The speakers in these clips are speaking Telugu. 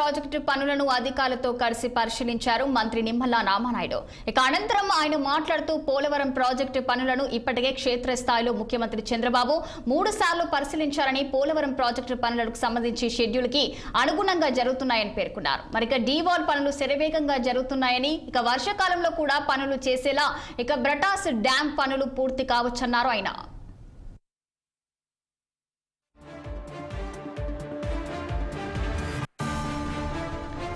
ప్రాజెక్టు పనులను అధికారులతో కలిసి పరిశీలించారు మంత్రి నిమ్మల రామానాయుడు. ఇక అనంతరం ఆయన మాట్లాడుతూ పోలవరం ప్రాజెక్టు పనులను ఇప్పటికే క్షేత్రస్థాయిలో ముఖ్యమంత్రి చంద్రబాబు మూడు సార్లు పరిశీలించారని పోలవరం ప్రాజెక్టు పనులకు సంబంధించి షెడ్యూల్కి అనుగుణంగా జరుగుతున్నాయని పేర్కొన్నారు. మరి ఇక డీవాల్ పనులు శరవేగంగా జరుగుతున్నాయని ఇక వర్షాకాలంలో కూడా పనులు చేసేలా ఇక బ్రటాస్ డ్యాం పనులు పూర్తి కావచ్చన్నారు ఆయన.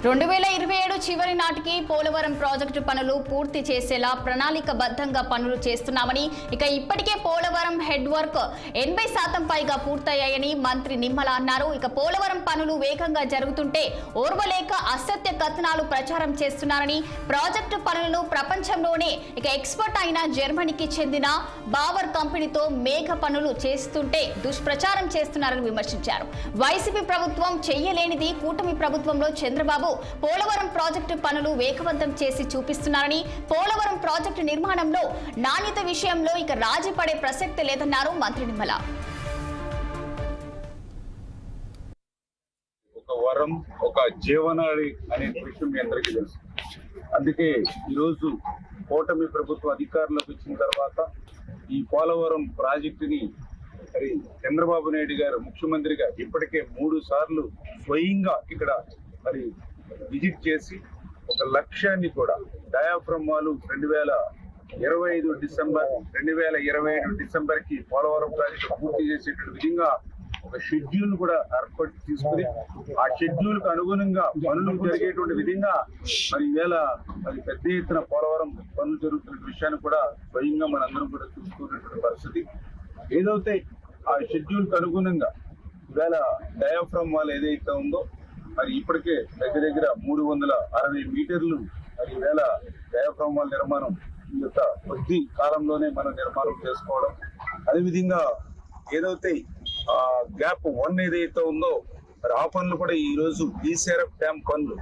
రెండు వేల ఇరవై ఏడు చివరి నాటికి పోలవరం ప్రాజెక్టు పనులు పూర్తి చేసేలా ప్రణాళికబద్ధంగా పనులు చేస్తున్నామని ఇక ఇప్పటికే పోలవరం హెడ్ వర్క్ ఎనభై శాతం పైగా పూర్తయ్యాయని మంత్రి నిమ్మల అన్నారు. ఇక పోలవరం పనులు వేగంగా జరుగుతుంటే ఓర్వలేక అసత్య కథనాలు ప్రచారం చేస్తున్నారని ప్రాజెక్టు పనులను ప్రపంచంలోనే ఇక ఎక్స్పర్ట్ అయిన జర్మనీకి చెందిన బావర్ కంపెనీతో మేఘ పనులు చేస్తుంటే దుష్ప్రచారం చేస్తున్నారని విమర్శించారు. వైసీపీ ప్రభుత్వం చెయ్యలేనిది కూటమి ప్రభుత్వంలో చంద్రబాబు పోలవరం ప్రాజెక్టు పనులు వేగవంతం చేసి చూపిస్తున్నారని పోలవరం ప్రాజెక్టు నిర్మాణంలో నాణ్యత విషయంలో ఇక రాజీ పడే ప్రసక్తి లేదన్నారు మంత్రి నిమ్మల. ఒక వరం ఒక జీవనాడి అనే విషయం మీ అందరికీ తెలుసు. అందుకే ఈరోజు కూటమి ప్రభుత్వం అధికారంలోకి వచ్చిన తర్వాత ఈ పోలవరం ప్రాజెక్టుని మరి చంద్రబాబు నాయుడు గారు ముఖ్యమంత్రిగా ఇప్పటికే మూడు సార్లు స్వయంగా ఇక్కడ మరి విజిట్ చేసి ఒక లక్ష్యాన్ని కూడా డయాఫ్రమ్ వాళ్ళు రెండు వేల ఇరవై ఐదు డిసెంబర్ రెండు వేల ఇరవై ఐదు డిసెంబర్కి పోలవరం ప్రాజెక్టు పూర్తి చేసేటువంటి విధంగా ఒక షెడ్యూల్ కూడా ఏర్పాటు తీసుకుని ఆ షెడ్యూల్కు అనుగుణంగా పనులు జరిగేటువంటి విధంగా మరి ఈవేళ మరి పెద్ద ఎత్తున పోలవరం పనులు జరుగుతున్న విషయాన్ని కూడా స్వయంగా మనందరం కూడా చూసుకున్నటువంటి పరిస్థితి. ఏదైతే ఆ షెడ్యూల్కు అనుగుణంగా ఈవేళ డయాఫ్రమ్ వాళ్ళు ఏదైతే ఉందో మరి ఇప్పటికే దగ్గర దగ్గర మూడు వందల అరవై మీటర్లు మరి వేల డయాఫ్రమ్ నిర్మాణం ఈ యొక్క కొద్ది కాలంలోనే మనం నిర్మాణం చేసుకోవడం. అదేవిధంగా ఏదైతే ఆ గ్యాప్ వన్ ఏదైతే ఉందో మరి ఆ పనులు కూడా ఈ రోజు ఈసీఆర్ఎఫ్ డ్యామ్ పనులు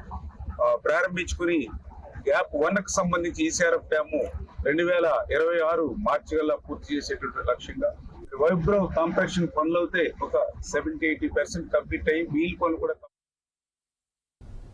ప్రారంభించుకుని గ్యాప్ వన్కు సంబంధించి ఈసీఆర్ఎఫ్ డ్యాము రెండు వేల ఇరవై ఆరు మార్చి గల్లా పూర్తి చేసేటువంటి లక్ష్యంగా. వైబ్రో కాంపాక్షన్ పనులు అయితే ఒక సెవెంటీ ఎయిటీ పర్సెంట్ కంప్లీట్ అయ్యి వీల్ పనులు కూడా